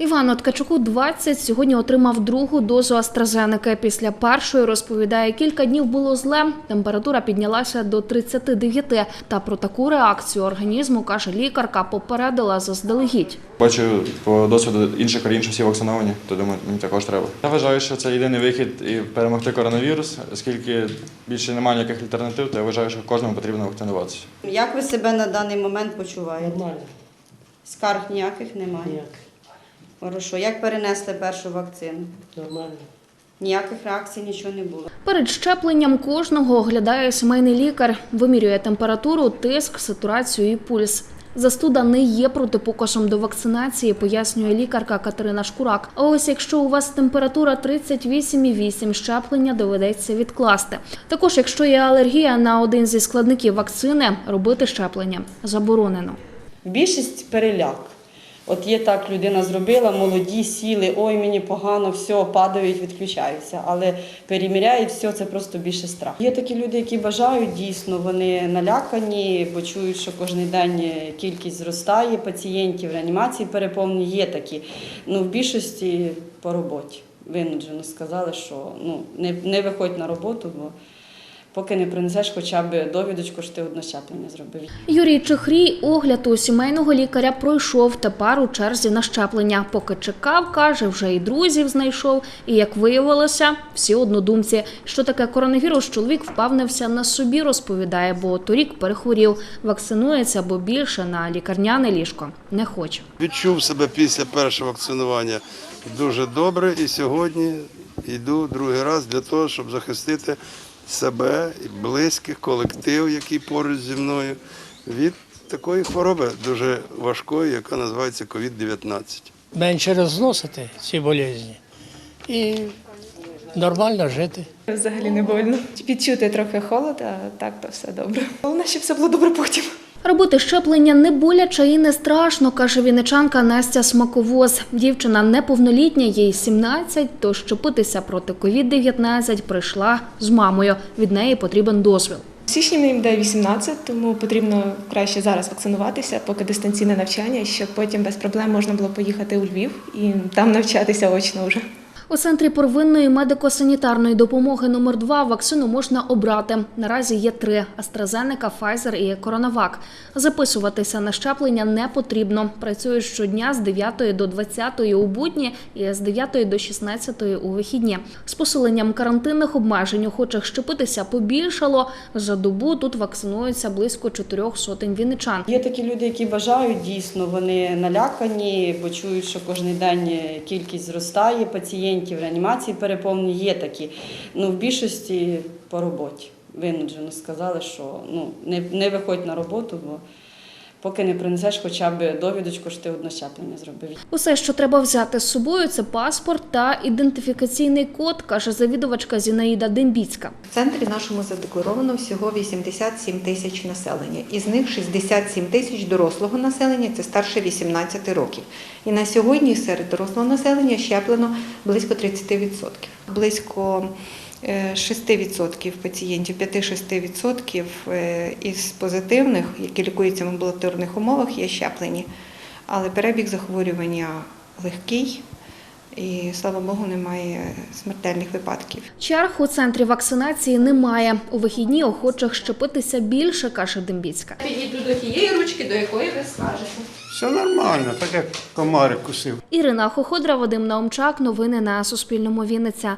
Івану Ткачуку 20, сьогодні отримав другу дозу AstraZeneca. Після першої, розповідає, кілька днів було зле, температура піднялася до 39. Та про таку реакцію організму, каже лікарка, попередила заздалегідь. Бачу по досвіду інших країн, що всі вакциновані, то думаю, мені також треба. Я вважаю, що це єдиний вихід і перемогти коронавірус, оскільки більше немає ніяких альтернатив, то я вважаю, що кожному потрібно вакцинуватися. Як ви себе на даний момент почуваєте? Нормально, Скарг ніяких немає. ніяк. Хорошо. Як перенесли першу вакцину? Нормально. Ніяких реакцій, нічого не було. Перед щепленням кожного оглядає сімейний лікар, вимірює температуру, тиск, сатурацію і пульс. Застуда не є протипоказом до вакцинації, пояснює лікарка Катерина Шкурак. А ось якщо у вас температура 38,8, щеплення доведеться відкласти. Також, якщо є алергія на один зі складників вакцини, робити щеплення заборонено. Більшість переляк. От є так, людина зробила, молоді, сіли, ой, мені погано, все, падають, відключаються. Але переміряють все, це просто більше страх. Є такі люди, які бажають дійсно, вони налякані, бо чують, що кожен день кількість зростає пацієнтів, реанімації переповнені. Є такі. Ну, в більшості по роботі. Винуджено сказали, що ну, не, не виходь на роботу, бо поки не принесеш хоча б довідочку, що ти одне щеплення зробив. Юрій Чехрій огляд у сімейного лікаря пройшов. Тепер у черзі на щеплення. Поки чекав, каже, вже і друзів знайшов. І як виявилося, всі однодумці. Що таке коронавірус, чоловік впевнився на собі, розповідає, бо торік перехворів, вакцинується, бо більше на лікарняне ліжко не хоче. Відчув себе після першого вакцинування дуже добре і сьогодні йду другий раз для того, щоб захистити себе і близьких, колектив, який поруч зі мною, від такої хвороби дуже важкої, яка називається COVID-19. Менше розносити ці болезні і нормально жити. Взагалі не больно. Відчути трохи холод, а так то все добре. Головне, щоб все було добре потім. Робити щеплення не боляче і не страшно, каже вінничанка Настя Смаковоз. Дівчина неповнолітня, їй 17, то щепитися проти COVID-19 прийшла з мамою. Від неї потрібен дозвіл. В січні мені буде 18, тому потрібно краще зараз вакцинуватися, поки дистанційне навчання, щоб потім без проблем можна було поїхати у Львів і там навчатися очно вже. У центрі первинної медико-санітарної допомоги номер 2 вакцину можна обрати. Наразі є три: AstraZeneca, Pfizer і CoronaVac. Записуватися на щеплення не потрібно. Працюють щодня з 9 до 20 у будні і з 9 до 16 у вихідні. З посиленням карантинних обмежень охочих щепитися побільшало. За добу тут вакцинуються близько чотирьох сотень вінничан. Є такі люди, які бажають дійсно, вони налякані, бо чують, що кожен день кількість зростає пацієнтів, реанімації переповнені. Є такі. Ну, в більшості по роботі. Винуджено сказали, що ну, не, не виходь на роботу, бо поки не принесеш хоча б довідочку, що ти одне щеплення зробив. Усе, що треба взяти з собою, це паспорт та ідентифікаційний код, каже завідувачка Зінаїда Дембіцька. В центрі нашому задекларовано всього 87 тисяч населення. Із них 67 тисяч дорослого населення це старше 18 років. І на сьогодні серед дорослого населення щеплено близько 30%. Близько 6% пацієнтів, 5-6% е, із позитивних, які лікуються в амбулаторних умовах, є щеплені. Але перебіг захворювання легкий і, слава Богу, немає смертельних випадків. Черг у центрі вакцинації немає. У вихідні охочих щепитися більше, каже Дембіцька. Підійду до тієї ручки, до якої ви скажете. Все нормально, так як комарик кусив. Ірина Хоходра, Вадим Наумчак. Новини на Суспільному. Вінниця.